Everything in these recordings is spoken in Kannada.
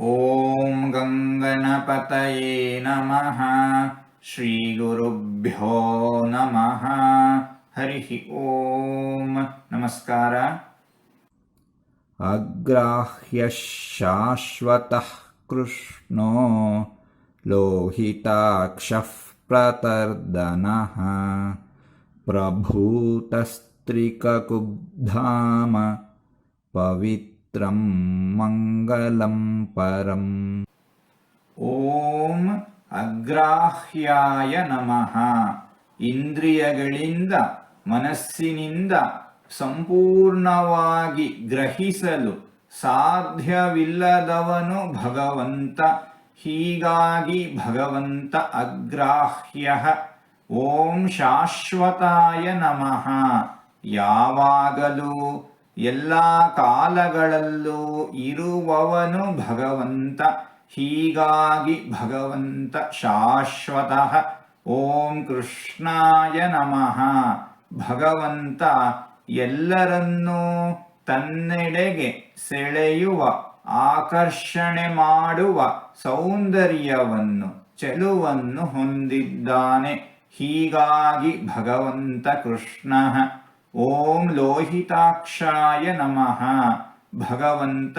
ॐ गङ्गणपतये नमः। श्रीगुरुभ्यो नमः। हरिः ॐ नमस्कार। अग्राह्यः शाश्वतः कृष्णो लोहिताक्षः प्रतर्दनः। प्रभूतस्त्रिककुब्धाम पवित्रं मङ्गलं परम् ಓಂ ಅಗ್ರಾಹ್ಯಾಯ ನಮಃ ಇಂದ್ರಿಯಗಳಿಂದ ಮನಸ್ಸಿನಿಂದ ಸಂಪೂರ್ಣವಾಗಿ ಗ್ರಹಿಸಲು ಸಾಧ್ಯವಿಲ್ಲದವನು ಭಗವಂತ ಹೀಗಾಗಿ ಭಗವಂತ ಅಗ್ರಾಹ್ಯ ಓಂ ಶಾಶ್ವತಾಯ ನಮಃ ಯಾವಾಗಲೂ ಎಲ್ಲ ಕಾಲಗಳಲ್ಲೂ ಇರುವವನು ಭಗವಂತ, ಹೀಗಾಗಿ ಭಗವಂತ ಶಾಶ್ವತಃ. ಓಂ ಕೃಷ್ಣಾಯ ನಮಃ. ಭಗವಂತ ಎಲ್ಲರನ್ನೂ ತನ್ನೆಡೆಗೆ ಸೆಳೆಯುವ, ಆಕರ್ಷಣೆ ಮಾಡುವ ಸೌಂದರ್ಯವನ್ನು, ಚೆಲುವನ್ನು ಹೊಂದಿದ್ದಾನೆ. ಹೀಗಾಗಿ ಭಗವಂತ ಕೃಷ್ಣ. ಓಂ ಲೋಹಿತಾಕ್ಷಾಯ ನಮಃ ಭಗವಂತ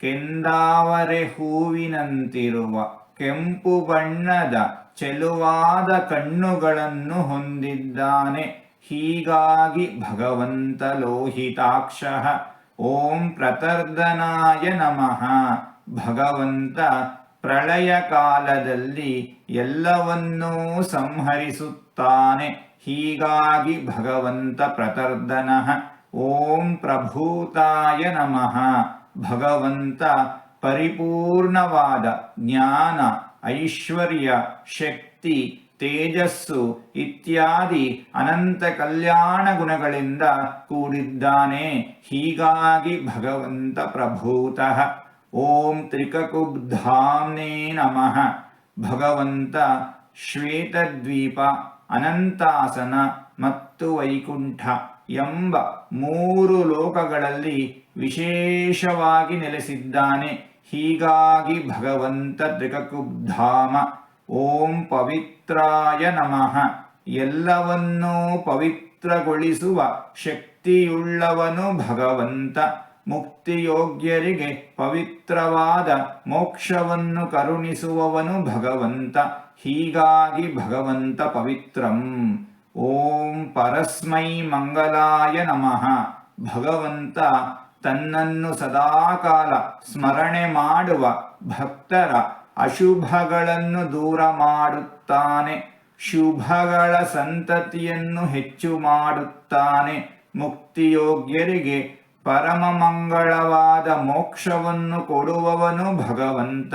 ಕೆಂದಾವರೆ ಹೂವಿನಂತಿರುವ ಕೆಂಪು ಬಣ್ಣದ ಚೆಲುವಾದ ಕಣ್ಣುಗಳನ್ನು ಹೊಂದಿದ್ದಾನೆ। ಹೀಗಾಗಿ ಭಗವಂತ ಲೋಹಿತಾಕ್ಷ ಓಂ ಪ್ರತರ್ದನಾಯ ನಮಃ। ಭಗವಂತ ಪ್ರಳಯ ಕಾಲದಲ್ಲಿ ಎಲ್ಲವನ್ನೂ ಸಂಹರಿಸುತ್ತಾನೆ। ಹೀಗಾಗಿ ಭಗವಂತ ಪ್ರತರ್ದನಃ, ಓಂ ಪ್ರಭೂತಾಯ ನಮಃ. ಭಗವಂತ ಪರಿಪೂರ್ಣವಾದ ಜ್ಞಾನ, ಐಶ್ವರ್ಯ, ಶಕ್ತಿ, ತೇಜಸ್ಸು ಇತ್ಯಾದಿ ಅನಂತ ಕಲ್ಯಾಣ ಗುಣಗಳಿಂದ ಕೂಡಿದ್ದಾನೆ. ಹೀಗಾಗಿ ಭಗವಂತ ಪ್ರಭೂತಃ, ಓಂ ತ್ರಿಕಕುಬ್ಧಾಮ್ನೇ ನಮಃ. ಭಗವಂತ ಶ್ವೇತದ್ವೀಪ ಅನಂತಾಸನ ಮತ್ತು ವೈಕುಂಠ ಎಂಬ ಮೂರು ಲೋಕಗಳಲ್ಲಿ ವಿಶೇಷವಾಗಿ ನೆಲೆಸಿದ್ದಾನೆ. ಹೀಗಾಗಿ ಭಗವಂತ ತ್ರಿಕುಬ್ಧಾಮ ಓಂ ಪವಿತ್ರಾಯ ನಮಃ. ಎಲ್ಲವನ್ನೂ ಪವಿತ್ರಗೊಳಿಸುವ ಶಕ್ತಿಯುಳ್ಳವನು ಭಗವಂತ. ಮುಕ್ತಿಯೋಗ್ಯರಿಗೆ ಪವಿತ್ರವಾದ ಮೋಕ್ಷವನ್ನು ಕರುಣಿಸುವವನು ಭಗವಂತ. ಹೀಗಾಗಿ ಭಗವಂತ ಪವಿತ್ರಂ. ಓಂ ಪರಸ್ಮೈ ಮಂಗಲಾಯ ನಮಃ. ಭಗವಂತ ತನ್ನನ್ನು ಸದಾಕಾಲ ಸ್ಮರಣೆ ಮಾಡುವ ಭಕ್ತರ ಅಶುಭಗಳನ್ನು ದೂರ ಮಾಡುತ್ತಾನೆ. ಶುಭಗಳ ಸಂತತಿಯನ್ನು ಹೆಚ್ಚು ಮಾಡುತ್ತಾನೆ. ಮುಕ್ತಿಯೋಗ್ಯರಿಗೆ ಪರಮ ಮಂಗಳವಾದ ಮೋಕ್ಷವನ್ನು ಕೊಡುವವನು ಭಗವಂತ.